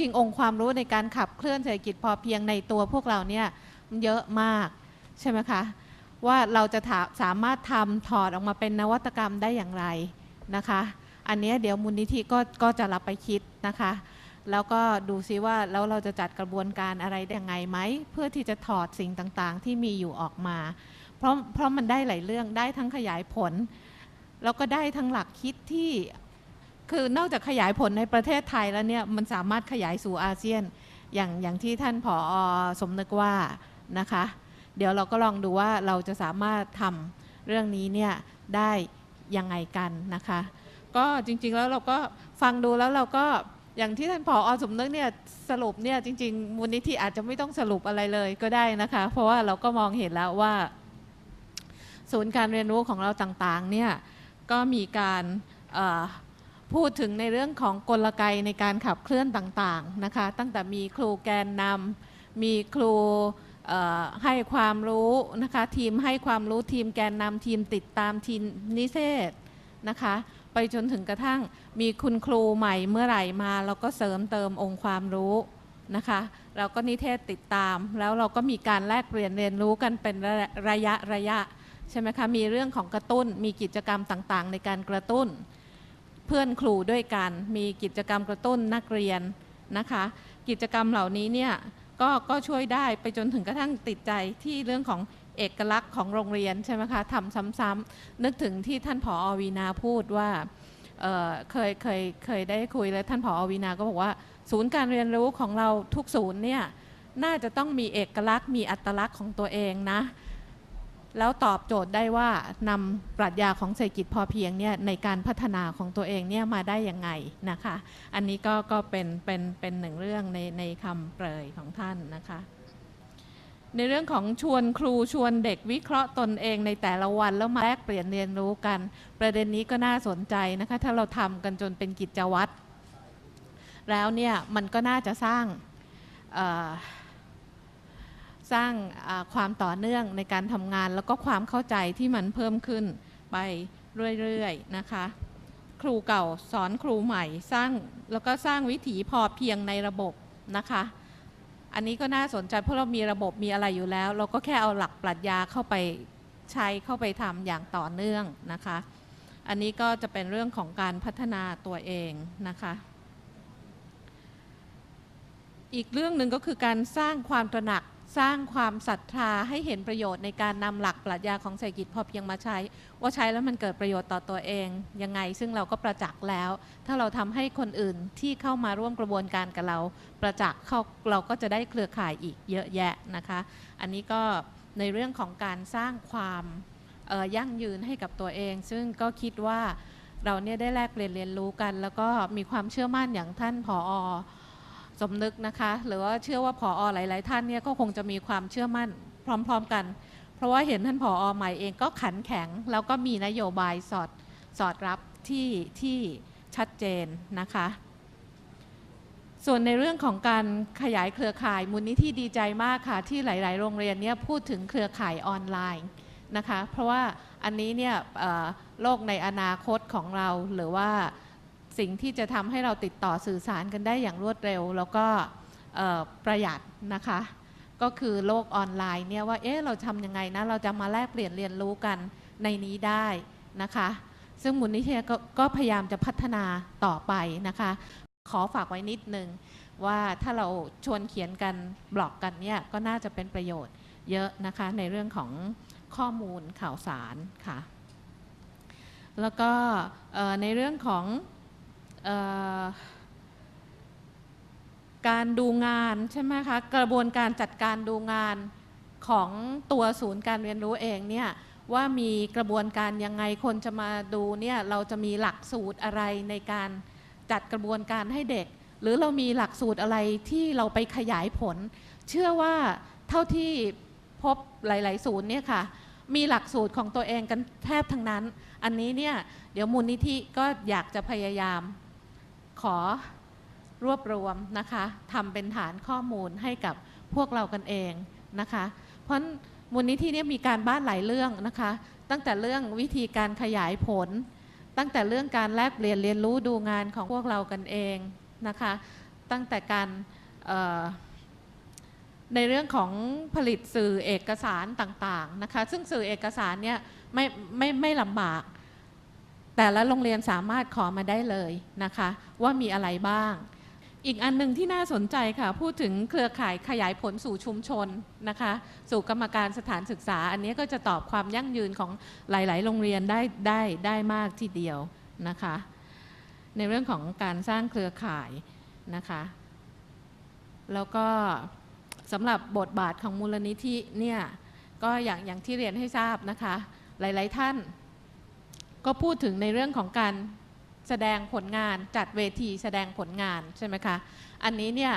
จริงองค์ความรู้ในการขับเคลื่อนเศรษฐกิจพอเพียงในตัวพวกเราเนี่ยมันเยอะมากใช่ไหมคะ ว่าเราจะาสามารถทำถอดออกมาเป็นนวัตกรรมได้อย่างไรนะคะ อันนี้เดี๋ยวมูลนิธิก็ก็จะรับไปคิดนะคะ แล้วก็ดูซิว่าแล้วเราจะจัดกระบวนการอะไรได้ยังไงไหม เพื่อที่จะถอดสิ่งต่างๆ ที่มีอยู่ออกมา เพราะเพราะมันได้หลายเรื่องได้ทั้งขยายผล แล้วก็ได้ทั้งหลักคิดที่ คือนอกจากขยายผลในประเทศไทยแล้วเนี่ยมันสามารถขยายสู่อาเซียนอย่างอย่างที่ท่านผอสมนึกว่านะคะ เดี๋ยวเราก็ลองดูว่าเราจะสามารถทำเรื่องนี้เนี่ยได้ยังไงกันนะคะ ก็จริงๆแล้วเราก็ฟังดูแล้วเราก็อย่างที่ท่านผอสมนึกเนี่ยสรุปเนี่ยจริง ๆ มูลนิธิอาจจะไม่ต้องสรุปอะไรเลยก็ได้นะคะ เพราะว่าเราก็มองเห็นแล้วว่า ศูนย์การเรียนรู้ของเราต่างๆเนี่ยก็มีการ พูดถึงในเรื่องของกลไกในการขับเคลื่อนต่างๆนะคะ ตั้งแต่มีครูแกนนำมีครูให้ความรู้นะคะทีมให้ความรู้ทีมแกนนำทีมติดตามทีมนิเทศนะคะไปจนถึงกระทั่งมีคุณครูใหม่เมื่อไหร่มาเราก็เสริมเติมองค์ความรู้นะคะเราก็นิเทศติดตาม แล้วเราก็มีการแลกเปลี่ยนเรียนรู้กันเป็นระยะระยะใช่ไหมคะมีเรื่องของกระตุ้นมีกิจกรรมต่างๆ ในการกระตุ้น เพื่อนครูด้วยกัน มีกิจกรรมกระตุ้นนักเรียนนะคะ กิจกรรมเหล่านี้เนี่ยก็ก็ช่วยได้ไปจนถึงกระทั่งติดใจที่เรื่องของเอกลักษณ์ของโรงเรียนใช่ไหมคะทำซ้ำๆนึกถึงที่ท่านผออวีนาพูดว่าเเคยเคยเคยได้คุยแล้วท่านผออวีนาก็บอกว่า ศูนย์การเรียนรู้ของเราทุกศูนย์เนี่ยน่าจะต้องมีเอกลักษณ์มีอัตลักษณ์ของตัวเองนะ แล้วตอบโจทย์ได้ว่านำปรัชญาของเศรษฐกิจพอเพียงเนี่ยในการพัฒนาของตัวเองเนี่ยมาได้ยังไงนะคะ อันนี้ก็ก็เป็นเป็นเป็นหนึ่งเรื่องในในคำเปรยของท่านนะคะ ในเรื่องของชวนครูชวนเด็กวิเคราะห์ตนเองในแต่ละวันแล้วมาแลกเปลี่ยนเรียนรู้กัน ประเด็นนี้ก็น่าสนใจนะคะถ้าเราทำกันจนเป็นกิจวัตรแล้วเนี่ยมันก็น่าจะสร้างอ สร้างความต่อเนื่องในการทำงาน แล้วก็ความเข้าใจที่มันเพิ่มขึ้นไปเรื่อยๆนะคะ ครูเก่าสอนครูใหม่สร้างแล้วก็สร้างวิถีพอเพียงในระบบนะคะ อันนี้ก็น่าสนใจเพราะเรามีระบบมีอะไรอยู่แล้ว เราก็แค่เอาหลักปรัชญาเข้าไปใช้เข้าไปทำอย่างต่อเนื่องนะคะ อันนี้ก็จะเป็นเรื่องของการพัฒนาตัวเองนะคะอีกเรื่องหนึ่งก็คือการสร้างความตระหนัก สร้างความศรัทธาให้เห็นประโยชน์ในการนำหลักปรัชญาของเศรษฐกิจพอเพียงมาใช้ ว่าใช้แล้วมันเกิดประโยชน์ต่อตัวเองยังไง ซึ่งเราก็ประจักษ์แล้ว ถ้าเราทำให้คนอื่นที่เข้ามาร่วมกระบวนการกับเรา ประจักษ์เขาเราก็จะได้เครือข่ายอีกเยอะแยะนะคะ อันนี้ก็ในเรื่องของการสร้างความยั่งยืนให้กับตัวเอง ซึ่งก็คิดว่าเราเนี่ยได้แลกเปลี่ยนเรียนรู้กัน แล้วก็มีความเชื่อมั่นอย่างท่านผอ สมนึกนะคะ หรือว่าเชื่อว่าผอหลาย ๆ ท่านเนี่ยก็คงจะมีความเชื่อมั่นพร้อม ๆ กัน เพราะว่าเห็นท่านผอใหม่เองก็ขันแข็ง แล้วก็มีนโยบายสอดสอดรับที่ที่ชัดเจนนะคะ ส่วนในเรื่องของการขยายเครือข่ายมูลนิธิดีใจมากค่ะ ที่หลาย ๆ โรงเรียนเนี่ยพูดถึงเครือข่ายออนไลน์นะคะ เพราะว่าอันนี้เนี่ยโลกในอนาคตของเราหรือว่า สิ่งที่จะทำให้เราติดต่อสื่อสารกันได้อย่างรวดเร็ว แล้วก็ประหยัดนะคะ ก็คือโลกออนไลน์เนี่ยว่าเอ๊ะเราทำยังไงนะ เราจะมาแลกเปลี่ยนเรียนรู้กันในนี้ได้นะคะ ซึ่งมูลนิธิก็ก็พยายามจะพัฒนาต่อไปนะคะ ขอฝากไว้นิดนึงว่าถ้าเราชวนเขียนกันบล็อกกันเนี่ยก็น่าจะเป็นประโยชน์เยอะนะคะในเรื่องของข้อมูลข่าวสารค่ะ แล้วก็ในเรื่องของ การดูงานใช่ไหมคะกระบวนการจัดการดูงานของตัวศูนย์การเรียนรู้เองเนี่ยว่ามีกระบวนการยังไงคนจะมาดูเนี่ยเราจะมีหลักสูตรอะไรในการจัดกระบวนการให้เด็ก หรือเรามีหลักสูตรอะไรที่เราไปขยายผล เชื่อว่าเท่าที่พบหลาย ๆ ศูนย์เนี่ยค่ะมีหลักสูตรของตัวเองกันแทบทั้งนั้น อันนี้เนี่ยเดี๋ยวมูลนิธิก็อยากจะพยายาม ขอรวบรวมนะคะทำเป็นฐานข้อมูลให้กับพวกเรากันเองนะคะ เพราะมูลนิธิเนี่ยมีการบ้านหลายเรื่องนะคะ ตั้งแต่เรื่องวิธีการขยายผล ตั้งแต่เรื่องการแลกเปลี่ยนเรียนรู้ดูงานของพวกเรากันเองนะคะ ตั้งแต่การในเรื่องของผลิตสื่อเอกสารต่างๆนะคะ ซึ่งสื่อเอกสารเนี่ยไม่ไม่ไม่ลำบาก แต่ละโรงเรียนสามารถขอมาได้เลยนะคะ ว่ามีอะไรบ้าง อีกอันหนึ่งที่น่าสนใจค่ะ พูดถึงเครือข่ายขยายผลสู่ชุมชนนะคะ สู่กรรมการสถานศึกษา อันนี้ก็จะตอบความยั่งยืนของหลาย ๆ โรงเรียนได้ได้ได้มากทีเดียวนะคะ ในเรื่องของการสร้างเครือข่ายนะคะ แล้วก็สำหรับบทบาทของมูลนิธิเนี่ยก็อย่างอย่างที่เรียนให้ทราบนะคะ หลาย ๆ ท่าน ก็พูดถึงในเรื่องของการแสดงผลงานจัดเวทีแสดงผลงานใช่ไหมคะ อันนี้เนี่ย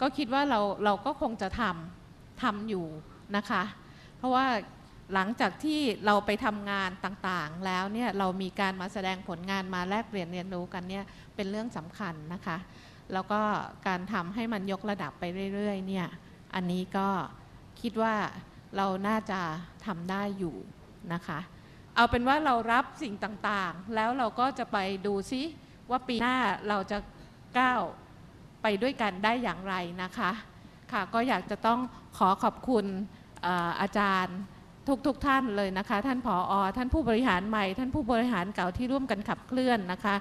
ก็คิดว่าเราเราก็คงจะทำทำอยู่นะคะ เพราะว่าหลังจากที่เราไปทำงานต่างๆ แล้วเนี่ยเรามีการมาแสดงผลงานมาแลกเปลี่ยนเรียนรู้กันเนี่ยเป็นเรื่องสำคัญนะคะ แล้วก็การทำให้มันยกระดับไปเรื่อยๆเนี่ยอันนี้ก็คิดว่าเราน่าจะทำได้อยู่นะคะ เอาเป็นว่าเรารับสิ่งต่างๆ แล้วเราก็จะไปดูซิว่าปีหน้าเราจะก้าวไปด้วยกันได้อย่างไรนะคะ ค่ะก็อยากจะต้องขอขอบคุณเอ่ออาจารย์ทุกๆทท่านเลยนะคะ ท่านผออท่านผู้บริหารใหม่ ท่านผู้บริหารเก่าที่ร่วมกันขับเคลื่อนนะคะ